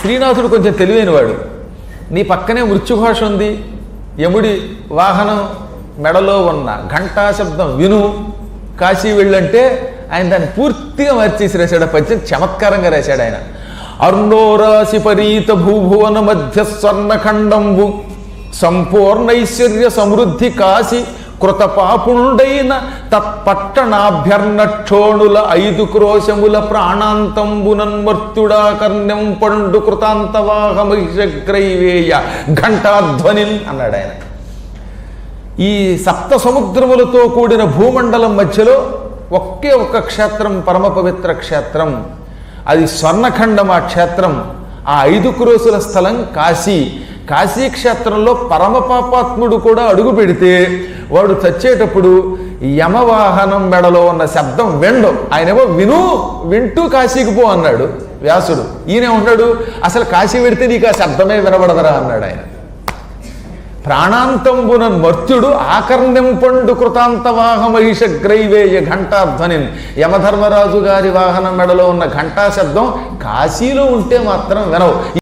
శ్రీనాథుడు కొంచెం తెలివైనవాడు. నీ పక్కనే మృత్యుఘోష ఉంది. యముడి వాహనం మెడలో ఉన్న ఘంటా శబ్దం విను. కాశీ వెళ్ళంటే ఆయన దాన్ని పూర్తిగా మార్చేసి రాశాడు ఆ పద్యం చమత్కారంగా రాశాడు ఆయన. అర్ణోరాశి పరీత భూభువన మధ్య స్వర్ణఖండంబు. సంపూర్ణైశ్వర్య సమృద్ధి కాశీ కృతపాపుండైన తత్పట్టణాభ్యర్ణక్షోణుల ఐదు క్రోశముల ప్రాణాంతంబునన్మర్తుడా కర్ణ్యం పండు కృతాంతవాహమహిషగ్రైవేయ ఘంటాధ్వనిన్ అన్నాడు ఆయన. ఈ సప్త సముద్రములతో కూడిన భూమండలం మధ్యలో ఒకే ఒక్క క్షేత్రం పరమ పవిత్ర క్షేత్రం. అది స్వర్ణఖండం ఆ క్షేత్రం. ఆ ఐదు క్రోసుల స్థలం కాశీ. కాశీ క్షేత్రంలో కూడా అడుగు పెడితే వాడు చచ్చేటప్పుడు యమవాహనం మెడలో ఉన్న శబ్దం వెండు. ఆయనేమో విను వింటూ కాశీకి పో అన్నాడు వ్యాసుడు. ఈయనే ఉన్నాడు అసలు కాశీ పెడితే నీకు ఆ శబ్దమే వినబడదరా అన్నాడు ఆయన. ప్రాణాంతంబున మర్త్యుడు ఆకర్ణింపండు పండు కృతాంత వాహమహిష గ్రైవేయ ఘంటాధ్వని యమధర్మరాజు గారి వాహనం మెడలో ఉన్న ఘంటా శబ్దం కాశీలో ఉంటే మాత్రం వినవు.